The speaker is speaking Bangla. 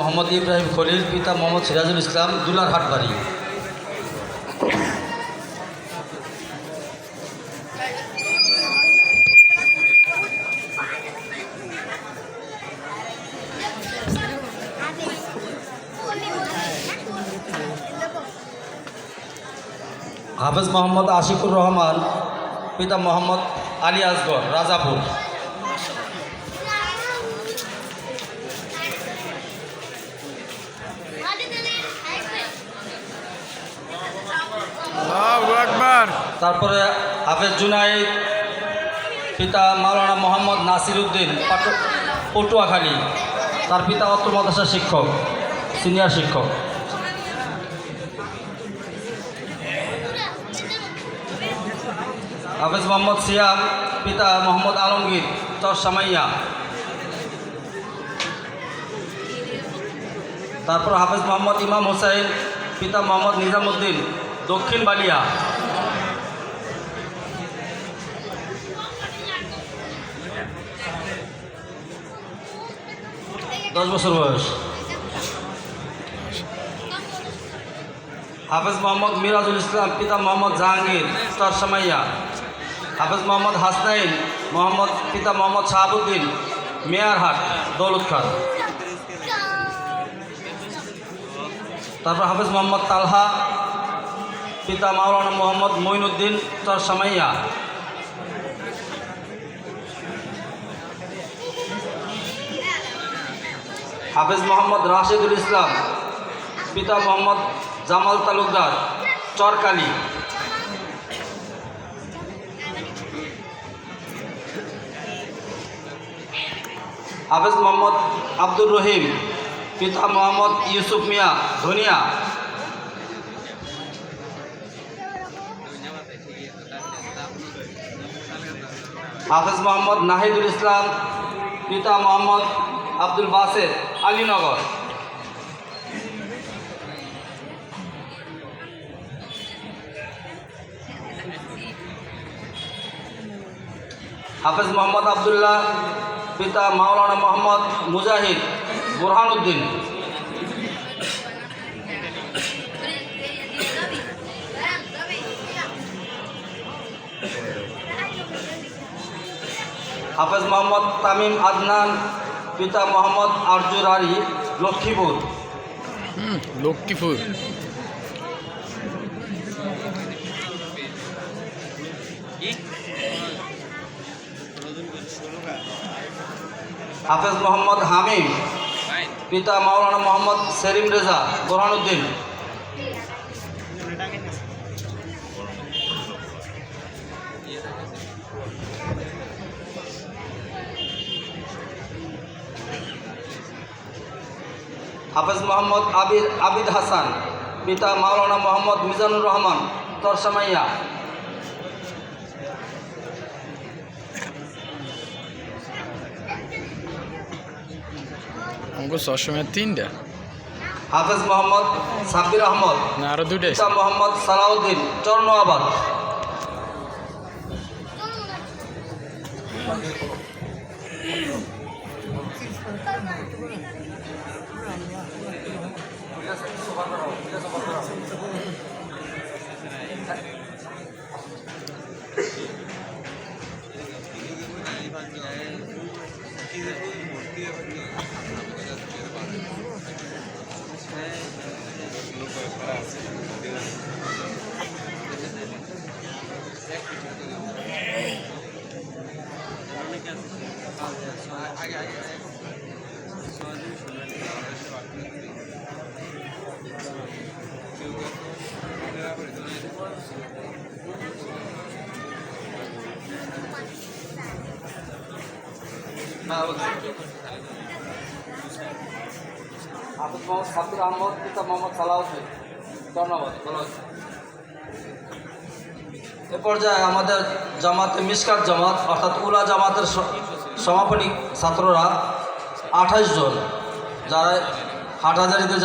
মোহাম্মদ ইব্রাহিম খলিল, পিতা মোহাম্মদ সিরাজুল ইসলাম, দুলারহাট বাড়ি। হাফেজ মোহাম্মদ আশিকুর রহমান, পিতা মোহাম্মদ আলী আসগর রাজাপুর। তারপরে হাফেজ জুনাইদ, পিতা মাওলানা মোহাম্মদ নাসির উদ্দিন পটুয়াখালী, তার পিতা অত্র মাদ্রাসা শিক্ষক, সিনিয়র শিক্ষক। হাফেজ মোহাম্মদ সিয়াম, পিতা মোহাম্মদ আলমগীর চরসামাইয়া তারপর হাফেজ মোহাম্মদ ইমাম হোসাইন, পিতা মোহাম্মদ নিজামুদ্দিন, দক্ষিণ বালিয়া। দশ বছর বয়স। হাফেজ মোহাম্মদ মিরাজুল ইসলাম, পিতা মোহাম্মদ জাহাঙ্গীর চরসামাইয়া হাফেজ মোহাম্মদ হাসনাইন, মোহাম্মদ, পিতা মোহাম্মদ শাহাবুদ্দিন মেয়ারহাট দৌলত খান। তারপর হাফেজ মোহাম্মদ তালহা, পিতা মাওলানা মোহাম্মদ মঈনুদ্দিন চরসামাইয়া হাফেজ মোহাম্মদ রাশেদুল ইসলাম, পিতা মোহাম্মদ জামাল তালুকদার, চরকালী। হাফেজ মোহাম্মদ আব্দুর রহিম, পিতা মোহাম্মদ ইউসুফ মিয়া, ধনিয়া। হাফেজ মোহাম্মদ নাহিদুল ইসলাম, পিতা মোহাম্মদ আব্দুল বাসের। আলীনগর। হাফেজ মোহাম্মদ আবদুল্লাহ পিতা মাওলানা মোহাম্মদ মুজাহিদ বুরহানুদ্দিন। হাফেজ মোহাম্মদ তামিম আদনান পিতা মোহাম্মদ আরজুর আলী লক্ষ্মীপুর। লক্ষ্মীপুর। হাফেজ মোহাম্মদ হামিম পিতা মাওলানা মোহাম্মদ সেলিম রেজা বোরহানুদ্দিন। হাফেজ মোহাম্মদ আবির আবিদ হাসান পিতা মাওলানা মোহাম্মদ মিজানুর রহমান তরসামাইয়া। আমাকে সবসময় তিনটা হাফেজ মোহাম্মদ সাব্বির আহমদ না আরও দুটাই পিতা মোহাম্মদ সালাউদ্দিন চর্ণাবাদ হাফেজ মোহাম্মদ সাব্বির আহমদ পিতা মোহাম্মদ সালাউদ্দিন ধন্যবাদ। এ পর্যায়ে আমাদের জামাতে মিসকাত জামাত, অর্থাৎ উলা জামাতের সমাপনী ছাত্ররা আঠাশ জন যারা হাটহাজারিতে